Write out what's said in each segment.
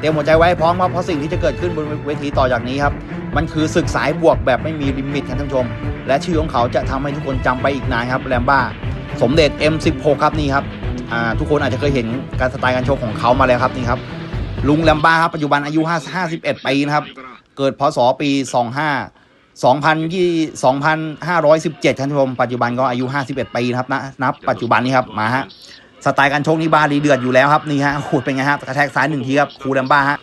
เตรียมหัวใจไว้ให้พร้อมครับเพราะสิ่งที่จะเกิดขึ้นบนเวทีต่อจากนี้ครับ มันคือศึกสายบวกแบบไม่มีลิมิตครับท่านผู้ชม และชื่อของเขาจะทำให้ทุกคนจำไปอีกนานครับแรมบ้า สมเด็จ M16 ครับนี่ครับทุกคนอาจจะเคยเห็นการสไตล์การโชกของเขามาแล้วครับนี่ครับ ลุงแรมบ้าครับปัจจุบันอายุ51ปีนะครับ เกิดพศปี 25 2517ท่านผู้ชมปัจจุบันก็อายุ 51 ปีนะครับนะนับปัจจุบันนี้ครับมาฮะ สไตล์การชกนี่บาดีเดือดอยู่แล้วครับนี่ฮะโอ้โหเป็นไงฮะกระแทกซ้ายหนึ่งทีครับครูแรมบ้าฮะ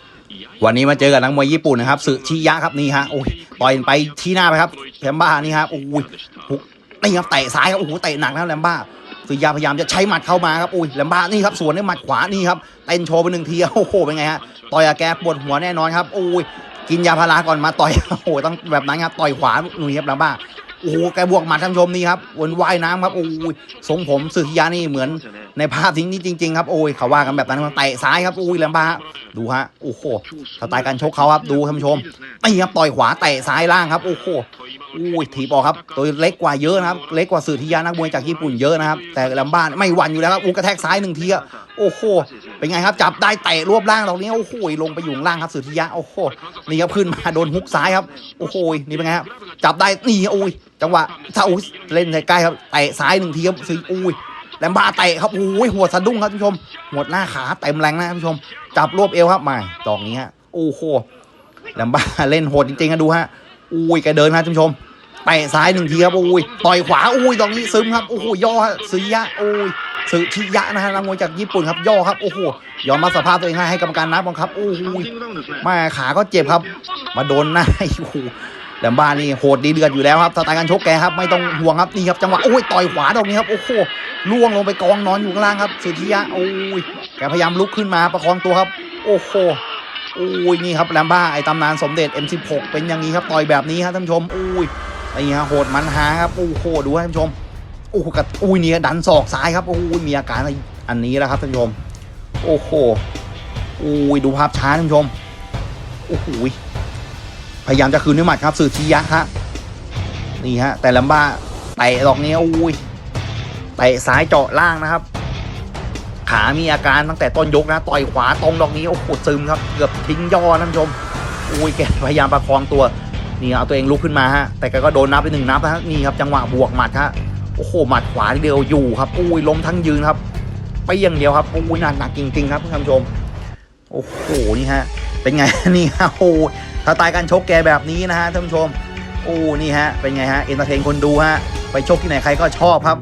วันนี้มาเจอกับนักมวยญี่ปุ่นนะครับสึชิยะครับนี่ฮะโอ้ยต่อยไปที่หน้าไปครับแรมบ้านี่ครับโอ้ยหุกนี่ครับเตะซ้ายครับโอ้โหเตะหนักนะแรมบ้าสึชิยะพยายามจะใช้หมัดเข้ามาครับโอ้ยแรมบ้านี่ครับสวนด้วยหมัดขวานี่ครับเต้นโชว์ไปหนึ่งทีโอ้โหเป็นไงฮะต่อยกับแกปวดหัวแน่นอนครับโอ้ยกินยาพาราก่อนมาต่อยโอ้โหต้องแบบนั้นครับต่อยขวาหนุ่ยครับแลำบ้า โอ้โหแกบวกหมัดท่านชมนี่ครับวนว่ายน้ำครับโอ้ยทรงผมสุธิยานี่เหมือนในภาพทิ้งนี้จริงๆครับโอ้ยเขาว่ากันแบบนั้นครับเตะซ้ายครับโอ้ยลำบ้าดูฮะโอ้โหสไตล์การชกเขาครับดูท่านชมนี่ครับต่อยขวาเตะซ้ายล่างครับโอ้โหอุ้ยถีบออกครับตัวเล็กกว่าเยอะนะครับ เล็กกว่าสุธิยานักมวยจากญี่ปุ่นเยอะนะครับ แต่ลำบ้าไม่หวั่นอยู่แล้วครับอู้กระแทกซ้ายหนึ่งทีอะ โอ้โห เป็นไงครับจับได้เตะรวบล่างตรงนี้ยโอ้โหลงไปอยู่ล่างครับสุธิยะโอ้โหนี่ครับขึ้นมาโดนฮุกซ้ายครับโอ้โหนี่เป็นไงครับจับได้นี่โอ้ยจังหวะถ้าอุเล่นใกล้ครับเตะซ้ายหนึ่งทีครับสุอุ้ยแลมบ้าเตะครับโอ้ยหัวสะดุ้งครับท่านผู้ชมหัวหน้าขาเต็มแรงนะท่านผู้ชม จับรวบเอวครับมาดอกนี้ฮะโอ้โหแลมบ้าเล่นโหดจริงๆนะดูฮะอุ้ยแกเดินครับท่านผู้ชมเตะซ้ายหนึ่งทีครับโอ้ยต่อยขวาอุ้ยตรงนี้ซึมครับโอ้โหย่อฮะสุริยะโอ้ย สึชิยะนะฮะนักมวยจากญี่ปุ่นครับย่อครับโอ้โหยอมรับสภาพตัวเองให้ให้กรรมการนับบังคับโอ้โหแม่ขาก็เจ็บครับ มาโดนหน้าโอ้โหแหลมบ้านี่โหดดีเดือดอยู่แล้วครับสไตล์การชกแกครับไม่ต้องห่วงครับนี่ครับจังหวะโอ้ยต่อยขวาตรงนี้ครับโอ้โหล่วงลงไปกองนอนอยู่ข้างล่างครับสุชิยะโอ้ยแกพยายามลุกขึ้นมาประคองตัวครับ โอ้โหโอ้ยนี่ครับแหลมบ้าไอ้ตำนานสมเด็จ M16 เป็นอย่างนี้ครับต่อยแบบนี้ครับท่านผู้ชมโอ้ยนี่ฮะโหดมันหาครับโอ้โหดูให้ท่านผู้ชม อ้กระอุ้ยเนี่ยดันศอกซ้ายครับโอ้ยมีอาการอะไรอันนี้แล้วครับท่านผู้ชมโอ้โหโอ้ยดูภาพช้าท่านผู้ชมโอ้โหพยายามจะคืนด้วยหมัดครับสื่อทียะฮะนี่ฮะ แต่ลำบ้าเตะดอกนี้โอ้ยเตะซ้ายเจาะล่างนะครับ ขามีอาการตั้งแต่ต้นยกนะ ต่อยขวาตรงดอกนี้โอ้โหซึมครับ เกือบทิ้งย่อนะท่านผู้ชมโอ้ยแกพยายามประคองตัวนี่เอาตัวเองลุกขึ้นมาฮะแต่แกก็โดนนับไปหนึ่งนับนะฮะนี่ครับจังหวะบวกหมัดฮะ โอ้โหหมัดขวาเดียวอยู่ครับอุ้ยล้มทั้งยืนครับ ไปอย่างเดียวครับอุ้ยหนักหนักจริงๆครับท่านผู้ชม โอ้โหนี่ฮะเป็นไงนี่ฮะโอ้ยสไตล์การชกแกแบบนี้นะฮะท่านผู้ชมโอ้นี่ฮะเป็นไงฮะเอนเตอร์เทนคนดูฮะไปชกที่ไหนใครก็ชอบครับ